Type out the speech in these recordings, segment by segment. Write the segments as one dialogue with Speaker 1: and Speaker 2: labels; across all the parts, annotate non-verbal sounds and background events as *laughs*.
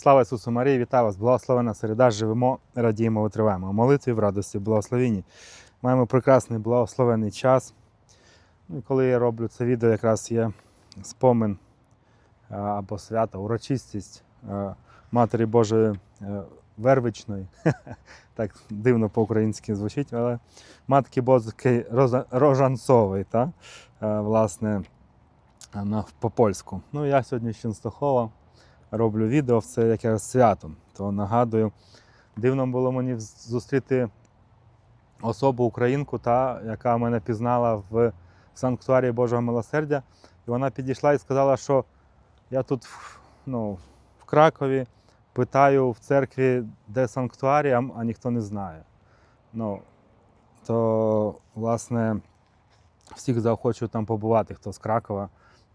Speaker 1: Слава Ісусу Марії, вітаю вас! Благословена середа, живемо, радіємо, витриваємо. У молитві в радості, в благословенні. Маємо прекрасний благословений час. Ну, коли я роблю це відео, якраз є спомин або свята, урочистість Матері Божої е, Вервичної. *laughs* Так дивно по-українськи звучить, але Матки Божої Рожанцової, та? е, власне, по-польську. Ну, я сьогодні з Ченстохова роблю відео, це якраз свято. То нагадую, дивно було мені зустріти особу українку, та, яка мене пізнала в санктуарії Божого милосердя. І вона підійшла і сказала, що я тут ну, в Кракові питаю в церкві, де санктуарій, а, а ніхто не знає. Ну, то, власне, всіх заохочую там побувати, хто з Кракова.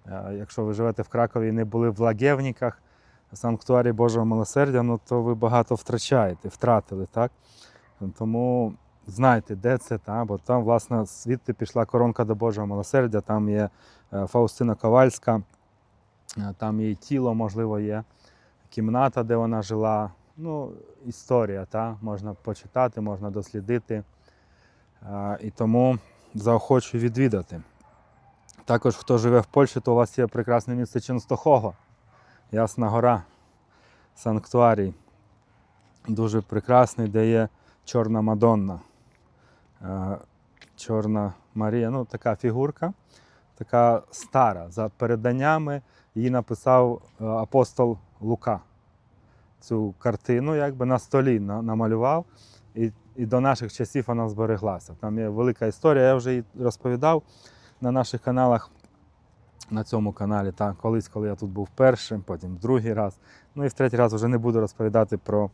Speaker 1: Е, Якщо ви живете в Кракові і не були в Лагевніках, санктуарі Божого милосердя, ну то ви багато втрачаєте, втратили, так? Тому знайте, де це, та? бо там, власне, звідти пішла коронка до Божого милосердя, там є е, Фаустина Ковальська, е, там її тіло, можливо, є, кімната, де вона жила. Ну, історія, та? можна почитати, можна дослідити. Е, І тому заохочую відвідати. Також, хто живе в Польщі, то у вас є прекрасне місце Ченстохого. Ясна гора, санктуарій. Дуже прекрасний, де є Чорна Мадонна. Е, Чорна Марія, ну така фігурка, така стара. За переданнями її написав е, апостол Лука. Цю картину якби на столі намалював, і, і до наших часів вона збереглася. Там є велика історія, я вже її розповідав на наших каналах на цьому каналі. Та, колись, коли я тут був першим, потім другий раз. Ну і в третій раз вже не буду розповідати про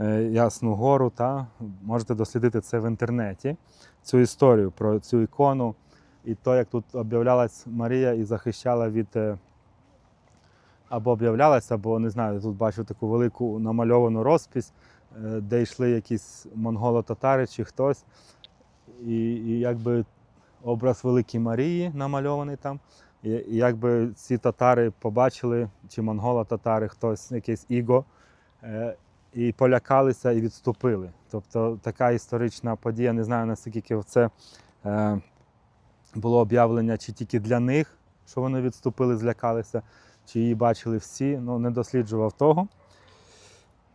Speaker 1: е, Ясну Гору. Та. Можете дослідити це в інтернеті, цю історію про цю ікону і то, як тут об'являлась Марія і захищала від. е, Або об'являлася, або не знаю, тут бачу таку велику намальовану розпись, е, де йшли якісь монголо-татари чи хтось. І, і якби образ Великої Марії намальований там. Якби ці татари побачили, чи монголо-татари, хтось, якийсь іго, е, і полякалися і відступили. Тобто така історична подія, не знаю наскільки це е, було об'явлення, чи тільки для них, що вони відступили, злякалися, чи її бачили всі. Ну, не досліджував того.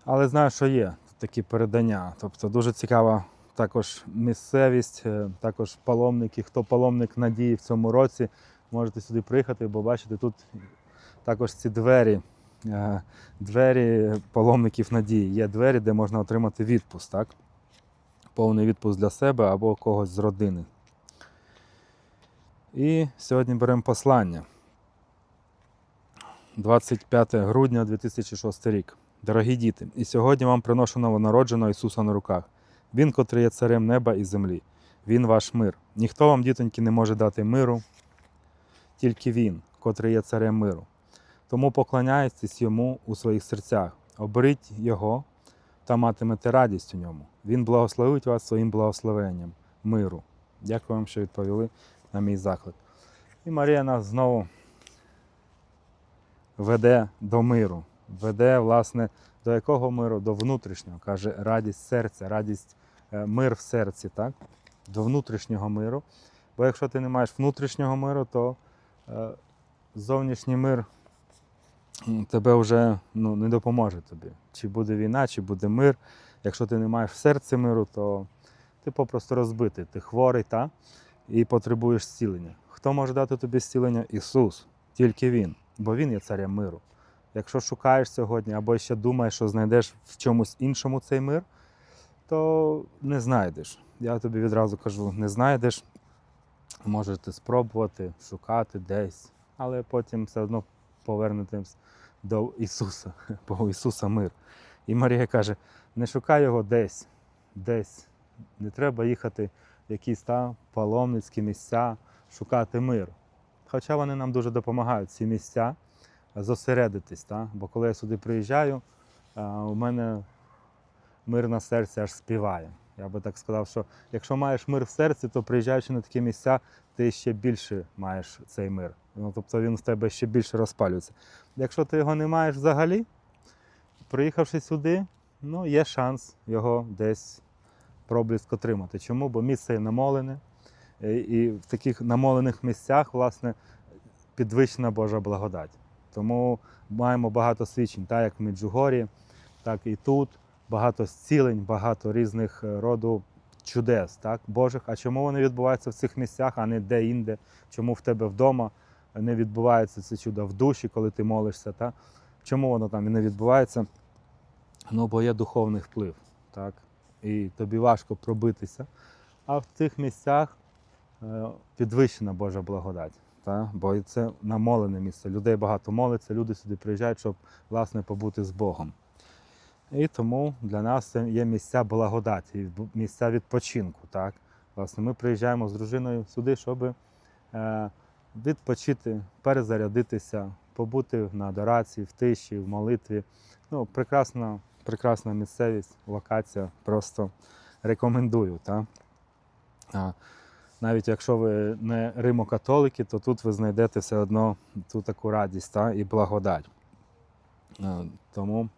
Speaker 1: Але знаю, що є такі передання. Тобто дуже цікава також місцевість, е, також паломники. Хто паломник надії в цьому році, можете сюди приїхати, бо бачите, тут також ці двері, е, двері паломників надії. Є двері, де можна отримати відпуск, так? Повний відпуск для себе або когось з родини. І сьогодні беремо послання. 25 грудня 2006 рік. Дорогі діти, і сьогодні вам приношу новонародженого Ісуса на руках. Він, котрий є царем неба і землі. Він ваш мир. Ніхто вам, дітоньки, не може дати миру, тільки Він, котрий є царем миру. Тому поклоняйтесь йому у своїх серцях, оберіть Його та матимете радість у ньому. Він благословить вас своїм благословенням, миру. Дякую вам, що відповіли на мій заклик. І Марія нас знову веде до миру, веде, власне, до якого миру? До внутрішнього. Каже, радість серця, радість, е, мир в серці, так? До внутрішнього миру. Бо якщо ти не маєш внутрішнього миру, то зовнішній мир тебе вже ну, не допоможе тобі. Чи буде війна, чи буде мир. Якщо ти не маєш в серці миру, то ти попросту розбитий, ти хворий та? і потребуєш зцілення. Хто може дати тобі зцілення? Ісус, тільки Він, бо Він є царем миру. Якщо шукаєш сьогодні або ще думаєш, що знайдеш в чомусь іншому цей мир, то не знайдеш. Я тобі відразу кажу, не знайдеш. Можете спробувати шукати десь, але потім все одно повернетесь до Ісуса, *laughs* бо у Ісуса мир. І Марія каже: не шукай його десь, десь. Не треба їхати в якісь там паломницькі місця, шукати мир. Хоча вони нам дуже допомагають, ці місця, зосередитись. Та? Бо коли я сюди приїжджаю, у мене мир на серці аж співає. Я би так сказав, що якщо маєш мир в серці, то приїжджаючи на такі місця, ти ще більше маєш цей мир. Ну, тобто він в тебе ще більше розпалюється. Якщо ти його не маєш взагалі, приїхавши сюди, ну, є шанс його десь проблиск отримати. Чому? Бо місце є намолене, е, і в таких намолених місцях, власне, підвищена Божа благодать. Тому маємо багато свідчень, так як в Меджугорі, так і тут. Багато зцілень, багато різних е, роду чудес, так, Божих. А чому вони відбуваються в цих місцях, а не де-інде? Чому в тебе вдома не відбувається це чудо в душі, коли ти молишся? Так? Чому воно там і не відбувається? Ну, бо є духовний вплив, так? І тобі важко пробитися. А в цих місцях е, підвищена Божа благодать. Так? Бо це намолене місце. Людей багато молиться, люди сюди приїжджають, щоб власне побути з Богом. І тому для нас це є місця благодаті, місця відпочинку. Так? Власне, ми приїжджаємо з дружиною сюди, щоб е, відпочити, перезарядитися, побути на адорації, в тиші, в молитві. Ну, прекрасна, прекрасна місцевість, локація. Просто рекомендую. Так? Навіть якщо ви не римокатолики, то тут ви знайдете все одно ту таку радість та, і благодать. Е, Тому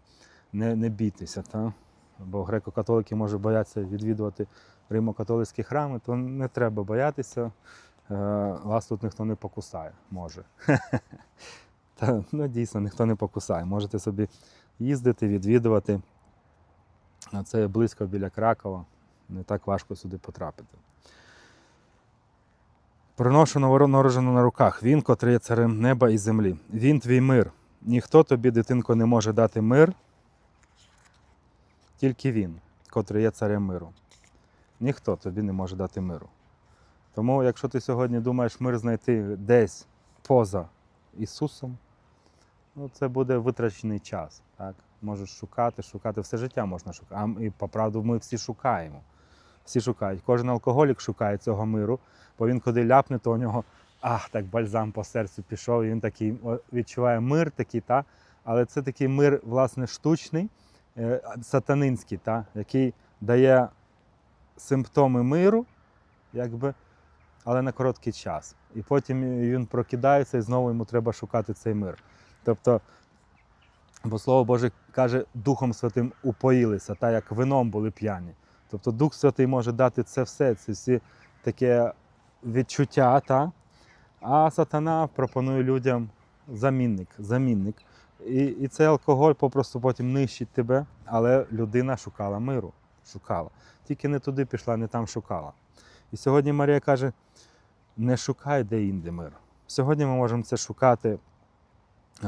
Speaker 1: не, не бійтеся, та? бо греко-католики можуть боятися відвідувати римо-католицькі храми, то не треба боятися, е, вас тут ніхто не покусає, може. *laughs* Та, ну, дійсно, ніхто не покусає. Можете собі їздити, відвідувати. Це близько біля Кракова, не так важко сюди потрапити. Приношу новонароджену на руках, він, котрий є царем неба і землі. Він твій мир. Ніхто тобі, дитинко, не може дати мир, тільки він, котрий є царем миру. Ніхто тобі не може дати миру. Тому, якщо ти сьогодні думаєш мир знайти десь поза Ісусом, ну, це буде витрачений час. Так? Можеш шукати, шукати, все життя можна шукати. А і по правду ми всі шукаємо. Всі шукають. Кожен алкоголік шукає цього миру, бо він куди ляпне, то у нього ах, так бальзам по серцю пішов, і він такий відчуває мир такий, та? але це такий мир, власне, штучний, сатанинський, та? який дає симптоми миру, якби, але на короткий час. І потім він прокидається і знову йому треба шукати цей мир. Тобто, бо Слово Боже каже, Духом Святим упоїлися, та як вином були п'яні. Тобто Дух Святий може дати це все, це всі таке відчуття, та? а сатана пропонує людям замінник, замінник. І, і цей алкоголь попросту потім нищить тебе, але людина шукала миру. Шукала. Тільки не туди пішла, не там шукала. І сьогодні Марія каже: не шукай де інде мир. Сьогодні ми можемо це шукати е,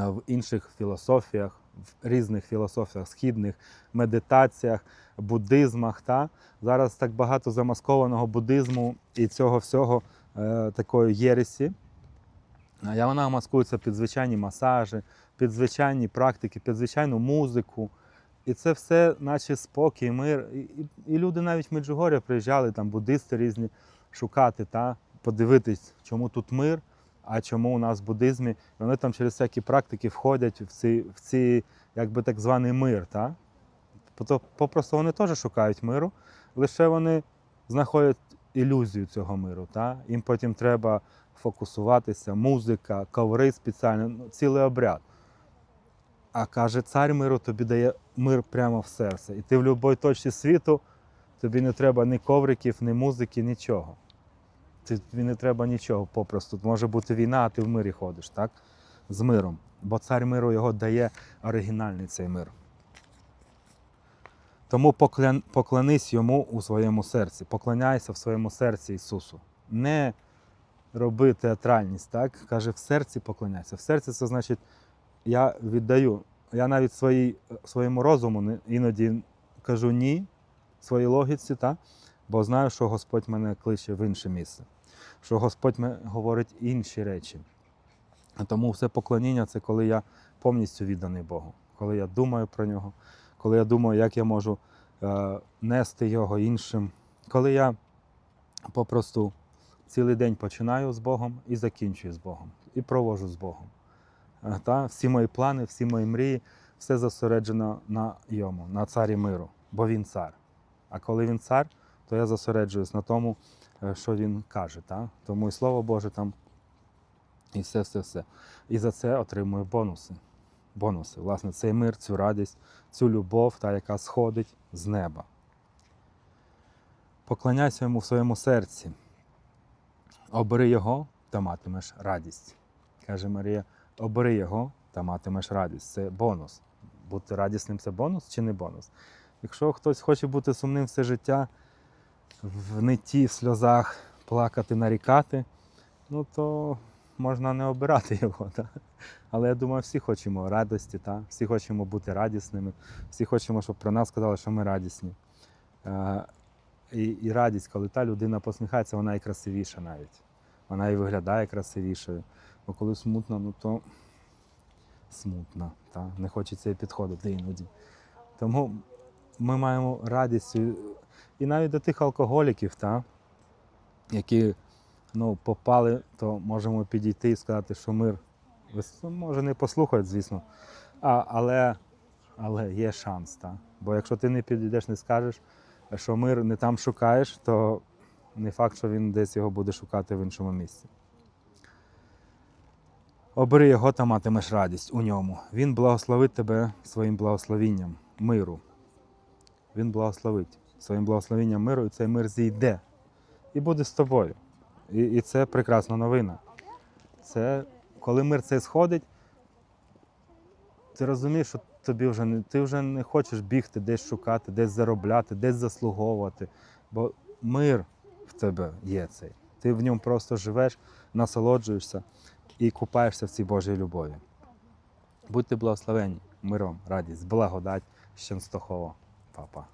Speaker 1: в інших філософіях, в різних філософіях, східних медитаціях, буддизмах. Та? Зараз так багато замаскованого буддизму і цього всього е, такої єресі. Вона маскується під звичайні масажі, під звичайні практики, під звичайну музику. І це все, наче спокій, мир. І, і, люди навіть в Меджугор'я приїжджали, там буддисти різні шукати, та, подивитись, чому тут мир, а чому у нас в буддизмі. І вони там через всякі практики входять в ці, в ці якби так званий мир. Та? Попросту вони теж шукають миру, лише вони знаходять ілюзію цього миру. Та? Їм потім треба фокусуватися, музика, коври спеціальні, ну, цілий обряд. А каже, цар миру тобі дає мир прямо в серце. І ти в будь-якій точці світу, тобі не треба ні ковриків, ні музики, нічого. Тобі не треба нічого попросту. Може бути війна, а ти в мирі ходиш, так? З миром. Бо цар миру його дає оригінальний цей мир. Тому поклян- поклонись йому у своєму серці, поклоняйся в своєму серці Ісусу. Не роби театральність, так? Каже, в серці поклоняйся. В серці це значить, я віддаю. Я навіть своїй, своєму розуму іноді кажу ні, своїй логіці, так? бо знаю, що Господь мене кличе в інше місце, що Господь мене говорить інші речі. Тому все поклоніння це коли я повністю відданий Богу, коли я думаю про нього, коли я думаю, як я можу е, нести його іншим, коли я попросту цілий день починаю з Богом і закінчую з Богом, і провожу з Богом. Е, Та, всі мої плани, всі мої мрії, все зосереджено на йому, на царі миру, бо він цар. А коли він цар, то я зосереджуюсь на тому, е, що він каже. Та? Тому і Слово Боже там, і все, все, все. І за це отримую бонуси. бонуси. Власне, цей мир, цю радість, цю любов, та, яка сходить з неба. Поклоняйся йому в своєму серці. Обери його та матимеш радість. Каже Марія, обери його та матимеш радість. Це бонус. Бути радісним це бонус чи не бонус? Якщо хтось хоче бути сумним все життя, в нитті, в сльозах плакати, нарікати, ну то можна не обирати *laughs* його. Та? Але я думаю, всі хочемо радості, та? всі хочемо бути радісними, всі хочемо, щоб про нас сказали, що ми радісні. Е, і, і радість, коли та людина посміхається, вона і красивіша навіть. Вона і виглядає красивішою. Бо коли смутно, ну то смутно, та? не хочеться підходити іноді. Тому ми маємо радість і- навіть до тих алкоголіків, та? які ну, попали, то можемо підійти і сказати, що мир. Може не послухають, звісно, а, але, але є шанс. Та? Бо якщо ти не підійдеш, не скажеш, що мир не там шукаєш, то не факт, що він десь його буде шукати в іншому місці. Обери його та матимеш радість у ньому. Він благословить тебе своїм благословінням миру. Він благословить своїм благословенням миру, і цей мир зійде і буде з тобою. І, і це прекрасна новина. Це коли мир цей сходить, ти розумієш, що тобі вже не, ти вже не хочеш бігти, десь шукати, десь заробляти, десь заслуговувати. Бо мир в тебе є цей. Ти в ньому просто живеш, насолоджуєшся і купаєшся в цій Божій любові. Будьте благословені, миром, радість, благодать, щенстохово, папа.